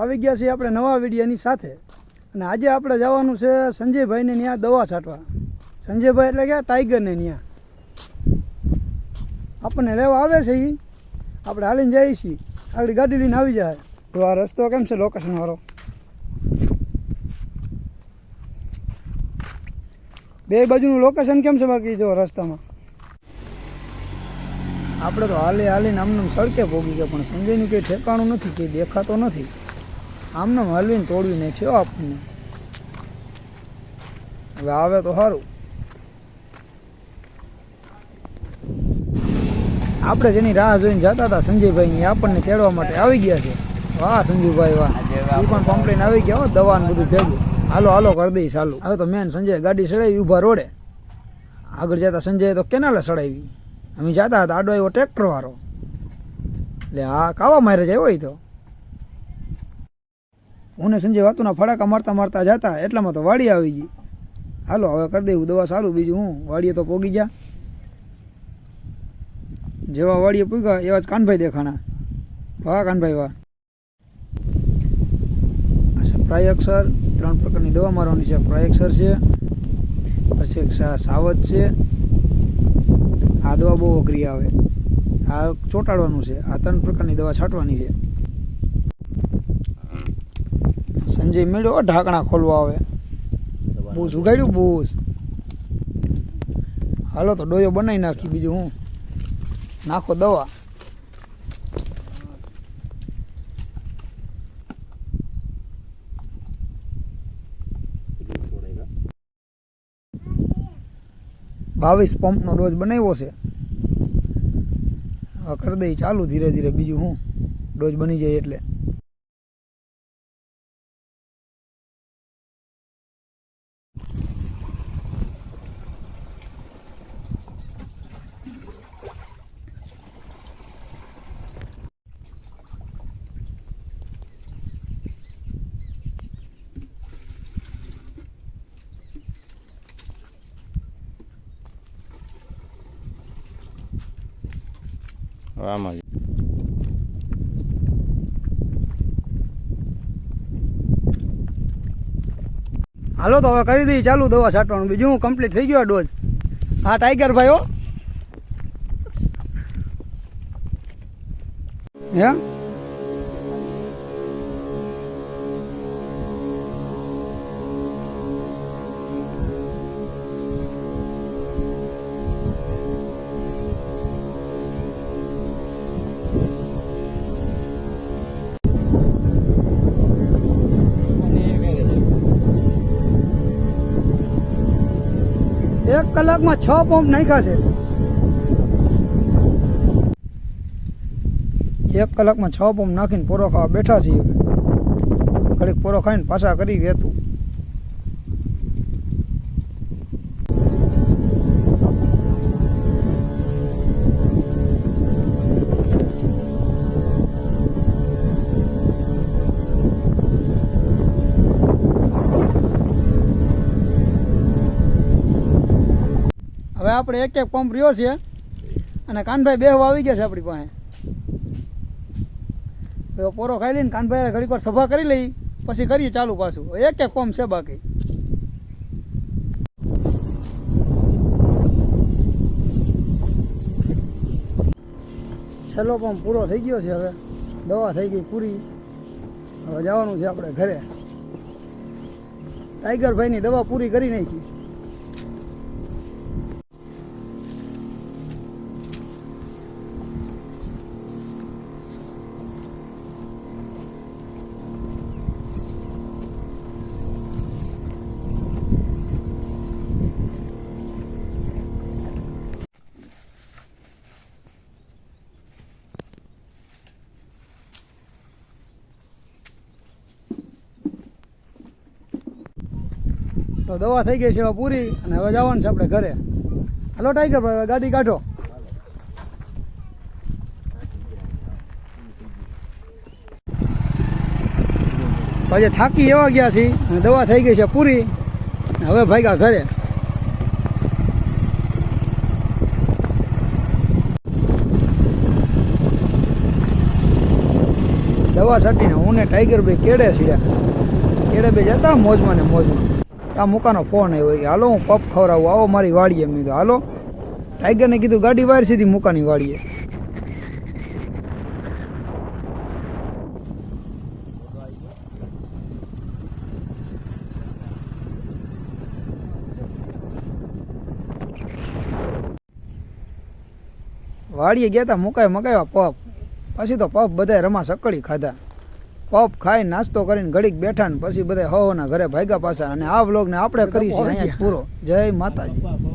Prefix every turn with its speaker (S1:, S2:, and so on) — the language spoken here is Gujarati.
S1: આવી ગયા છીએ આપણે નવા વિડીયાની સાથે. અને આજે આપણે જવાનું છે સંજયભાઈને ત્યાં દવા છાંટવા. સંજયભાઈ એટલે કે ટાઈગરને ત્યાં આપણને લેવા આવે છે એ આપણે હાલીને જઈએ છીએ. આગળ ગાડી લઈને આવી જાય. તો આ રસ્તો કેમ છે લોકેશન વાળો? બે બાજુનું લોકેશન કેમ છે બાકી જો રસ્તામાં? આપણે તો હાલી હાલીને આમનામ સડકે ભોગી ગયા, પણ સંજયનું કંઈ ઠેકાણું નથી, કંઈ દેખાતો નથી. આમનામ હલવીને તોડવી નાખ્યો આપણને. હવે આવે તો સારું આપણે જેની રાહ જોઈને જતા હતા સંજયભાઈ આપણને તેડવા માટે આવી ગયા છે. વાહ સંજુભાઈ વાહ. એ પણ કમ્પ્લેન આવી ગયા હો દવા ને બધું ભેગું. હાલો હાલો કરી દઈશ ચાલુ હવે તો મેન સંજય ગાડી ચડાવી ઊભા રોડે. આગળ જતા સંજય તો કેનાલે ચડાવી. અમે જતા હતા આડો આવ્યો ટ્રેક્ટર વાળો એટલે હા કાવા મારે જાય હોય તો? હું ને સંજય વાતુના ફડાકા મારતા મારતા જતા, એટલામાં તો વાડી આવી ગઈ. હાલો, હવે કરી દેવું દવા સારું, બીજું હું? વાડીએ તો પોગી ગયા જેવા વાડીએ પૂગ્યા, એવા જ કાનભાઈ દેખાણા. વાહ, કાનભાઈ, વાહ. પ્રાયક્ષર ત્રણ પ્રકારની દવા મારવાની છે. પ્રાયક્ષર છે, પછી એક સા- છે. આ દવા બહુ અઘરી આવે. આ ચોંટાડવાનું છે. આ ત્રણ પ્રકારની દવા છાંટવાની છે. સંજય મેળ્યો ઢાંકણા ખોલવા આવે બૂસ ઉગાડ્યું બૂસ હાલો તો ડોયો બનાવી નાખી બીજું હું. નાખો દવા. બાવીસ પંપનો ડોઝ બનાવ્યો છે. કરી દઈ ચાલુ ધીરે ધીરે બીજું હું. ડોઝ બની જાય એટલે.
S2: આમાં
S1: હાલો, તો હવે કરી દઈ ચાલુ દવા છાંટવાનું. બીજું હું કમ્પ્લીટ થઈ ગયો ડોઝ. હા ટાઈગર ભાઈ, હો. હે? એક કલાકમાં છ પંપ નાખ્યા છે. એક કલાકમાં છ પંપ નાખીને પોરો ખાવા બેઠા છીએ. ઘડીક પોરો ખાઈને પાછા કરી વેતું હવે આપણે એક એક પંપ રહ્યો છે અને કાનભાઈ બે આવી ગયા છે આપણી પાસે. તો પોરો ખાઈ લઈને કાનભાઈ ઘડીક વાર સભા કરી લઈ, પછી કરીએ ચાલુ પાછું. એક એક પંપ છે બાકી. છેલ્લો પંપ પૂરો થઈ ગયો છે હવે. દવા થઈ ગઈ પૂરી. હવે જવાનું છે આપણે ઘરે. ટાઈગરભાઈની દવા પૂરી કરી નાખી. તો દવા થઈ ગઈ છે હવે પૂરી અને હવે જવાનું છે આપણે ઘરે. હાલો ટાઈગર ભાઈ, હવે ગાડી કાઢો. પછી થાકી એવા ગયા છીએ અને દવા થઈ ગઈ છે પૂરી. હવે ભાગ્યા ઘરે. દવા છાંટીને હું ને ટાઈગર ભાઈ કેડે છીએ કેડે બે જતા મોજમાં ને મોજમાં. આ મુકાનો ફોન આવ્યો કે, હાલો, હું પપ ખવડાવું, આવો મારી વાડીએ. મેં કીધું, હાલો. ટાઈગરને કીધું, ગાડી બહાર સીધી મુકાની વાડીએ. વાડીએ ગયા તા મુકાય મગાવ્યા પપ પછી તો પપ બધાય રમા સકડી ખાધા. પપ ખાઈ નાસ્તો કરીને ઘડીક બેઠા ને પછી બધા હવના ઘરે ભાગ્યા પાછા. અને આ વ્લોગને આપણે કરીશું અહીંયા પૂરો. જય માતાજી.